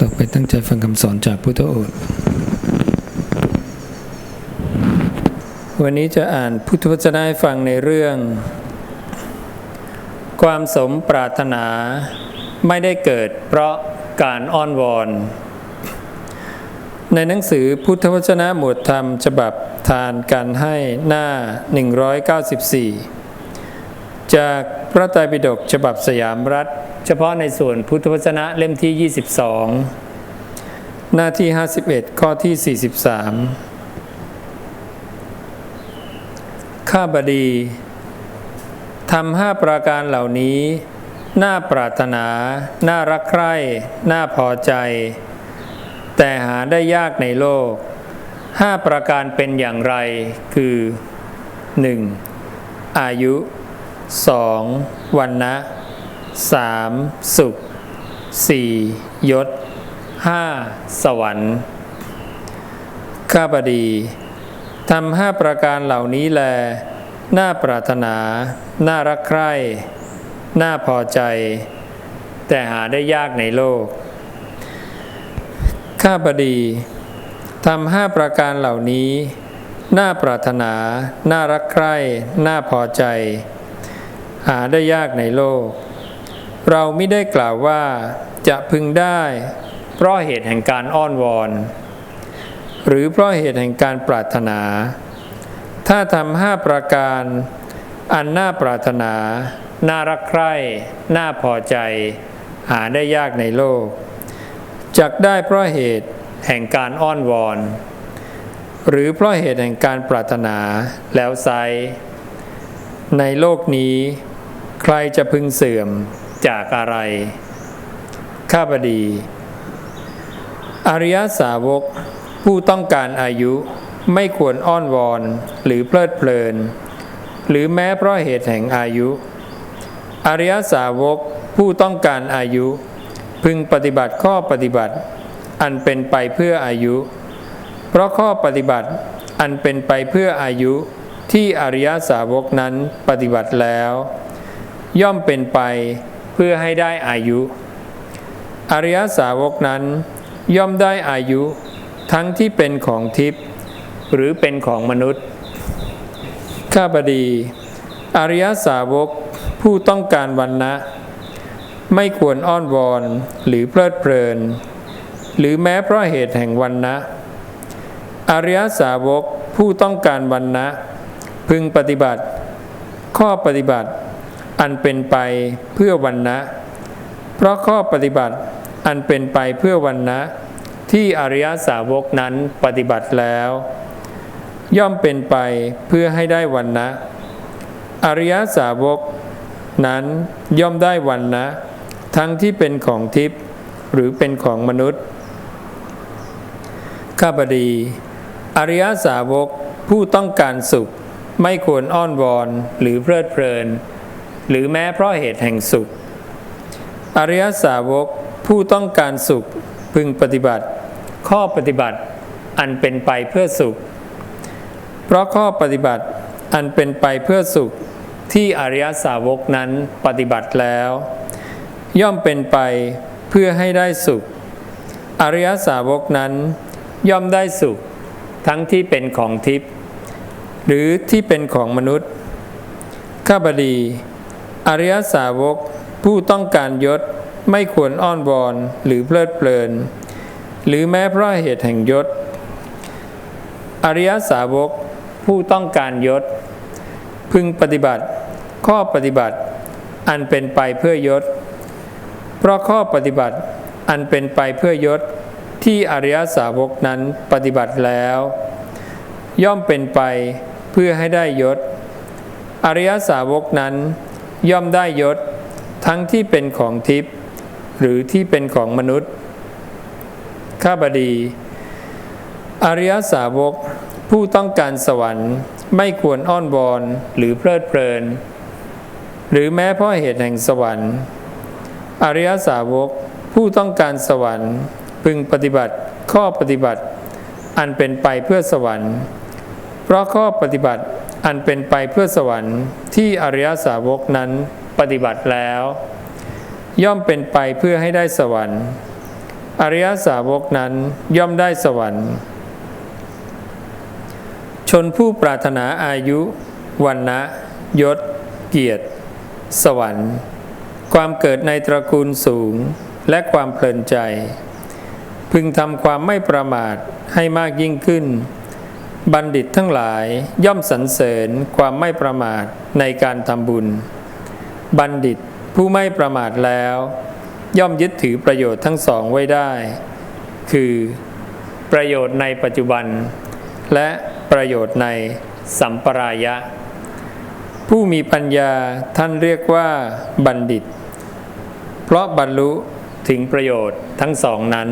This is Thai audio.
ต่อไปตั้งใจฟังคำสอนจากพุทธโอษฐ์วันนี้จะอ่านพุทธวจนะให้ฟังในเรื่อง ความสมปรารถนาไม่ได้เกิดเพราะการอ้อนวอน ในหนังสือพุทธวจนะหมวดธรรมฉบับทานการให้หน้า 194 จากพระไตรปิฎกฉบับสยามรัฐ เฉพาะในส่วนพุทธวจนะเล่มที่ 22 หน้าที่ 51 ข้อที่ 43 ข้าบดีทำห้าประการเหล่านี้ น่าปรารถนา น่ารักใคร่ น่าพอใจ แต่หาได้ยากในโลกห้าประการเป็นอย่างไร คือ 1. อายุ 2. วันนะ 3. สุข 4. ยศ 5. สวรรค์ข้าบดีทำห้าประการเหล่านี้แล น่าปรารถนา น่ารักใคร่ น่าพอใจ แต่หาได้ยากในโลก ข้าบดีทำห้าประการเหล่านี้ น่าปรารถนา น่ารักใคร่ น่าพอใจ หาได้ยากในโลก เราไม่ได้กล่าวว่าจะพึงได้ เพราะเหตุแห่งการอ้อนวอน หรือเพราะเหตุแห่งการปรารถนา ถ้าทำห้าประการ อันน่าปรารถนา น่ารักใคร่ น่าพอใจ หาได้ยากในโลกจักได้เพราะเหตุแห่งการอ้อนวอน หรือเพราะเหตุแห่งการปรารถนาแล้วไซ ในโลกนี้ ใครจะพึงเสื่อมจากอะไร ข้าพดี อริยสาวกผู้ต้องการอายุไม่ควรอ้อนวอนหรือเพลิดเพลิน หรือแม้เพราะเหตุแห่งอายุ อริยสาวกผู้ต้องการอายุ พึงปฏิบัติข้อปฏิบัติ อันเป็นไปเพื่ออายุ เพราะข้อปฏิบัติอันเป็นไปเพื่ออายุ ที่อริยสาวกนั้นปฏิบัติแล้ว ย่อมเป็นไปเพื่อให้ได้อายุ อริยสาวกนั้น ย่อมได้อายุ ทั้งที่เป็นของทิพย์หรือเป็นของมนุษย์ ข้าพดี อริยสาวกผู้ต้องการวันนะ ไม่ควรอ้อนวอนหรือเพลิดเพลิน หรือแม้เพราะเหตุแห่งวันนะ อริยสาวกผู้ต้องการวันนะ พึงปฏิบัติ ข้อปฏิบัติอันเป็นไปเพื่อวันนะ เพราะข้อปฏิบัติอันเป็นไปเพื่อวันนะ ที่อริยสาวกนั้นปฏิบัติแล้ว ย่อมเป็นไปเพื่อให้ได้วันนะ อริยสาวกนั้นย่อมได้วันนะ ทั้งที่เป็นของทิพย์หรือเป็นของมนุษย์ ข้าพดี อริยสาวกผู้ต้องการสุข ไม่ควรอ้อนวอนหรือเพลิดเพลิน หรือแม้เพราะเหตุแห่งสุข อริยสาวกผู้ต้องการสุขพึงปฏิบัติ ข้อปฏิบัติอันเป็นไปเพื่อสุข เพราะข้อปฏิบัติอันเป็นไปเพื่อสุขที่อริยสาวกนั้นปฏิบัติแล้ว ย่อมเป็นไปเพื่อให้ได้สุข อริยสาวกนั้น ย่อมได้สุข ทั้งที่เป็นของทิพย์ หรือที่เป็นของมนุษย์ ข้าบดี อริยสาวกผู้ต้องการยศไม่ควรอ้อนวอนหรือเพลิดเพลิน หรือแม้เพราะเหตุแห่งยศ อริยสาวกผู้ต้องการยศ พึงปฏิบัติ ข้อปฏิบัติ อันเป็นไปเพื่อยศ เพราะข้อปฏิบัติอันเป็นไปเพื่อยศที่อริยสาวกนั้นปฏิบัติแล้ว ย่อมเป็นไป พื่อให้ได้ยศ อริยสาวกนั้น ย่อมได้ยศ ทั้งที่เป็นของทิพย์หรือที่เป็นของมนุษย์ ข้าบดี อริยสาวกผู้ต้องการสวรรค์ไม่ควรอ้อนวอนหรือเพลิดเพลิน หรือแม้เพราะเหตุแห่งสวรรค์ อริยสาวกผู้ต้องการสวรรค์พึงปฏิบัติข้อปฏิบัติ อันเป็นไปเพื่อสวรรค์ เพราะข้อปฏิบัติอันเป็นไปเพื่อสวรรค์ที่อริยสาวกนั้นปฏิบัติแล้ว ย่อมเป็นไปเพื่อให้ได้สวรรค์ อริยสาวกนั้นย่อมได้สวรรค์ ชนผู้ปรารถนาอายุวันนะยศ เกียรติ สวรรค์ ความเกิดในตระกูลสูงและความเพลินใจ พึงทำความไม่ประมาทให้มากยิ่งขึ้น บัณฑิตทั้งหลายย่อมสรรเสริญความไม่ประมาทในการทำบุญ บัณฑิตผู้ไม่ประมาทแล้ว ย่อมยึดถือประโยชน์ทั้งสองไว้ได้ คือประโยชน์ในปัจจุบัน และประโยชน์ในสัมปรายะ ผู้มีปัญญาท่านเรียกว่าบัณฑิต เพราะบรรลุถึงประโยชน์ทั้งสองนั้น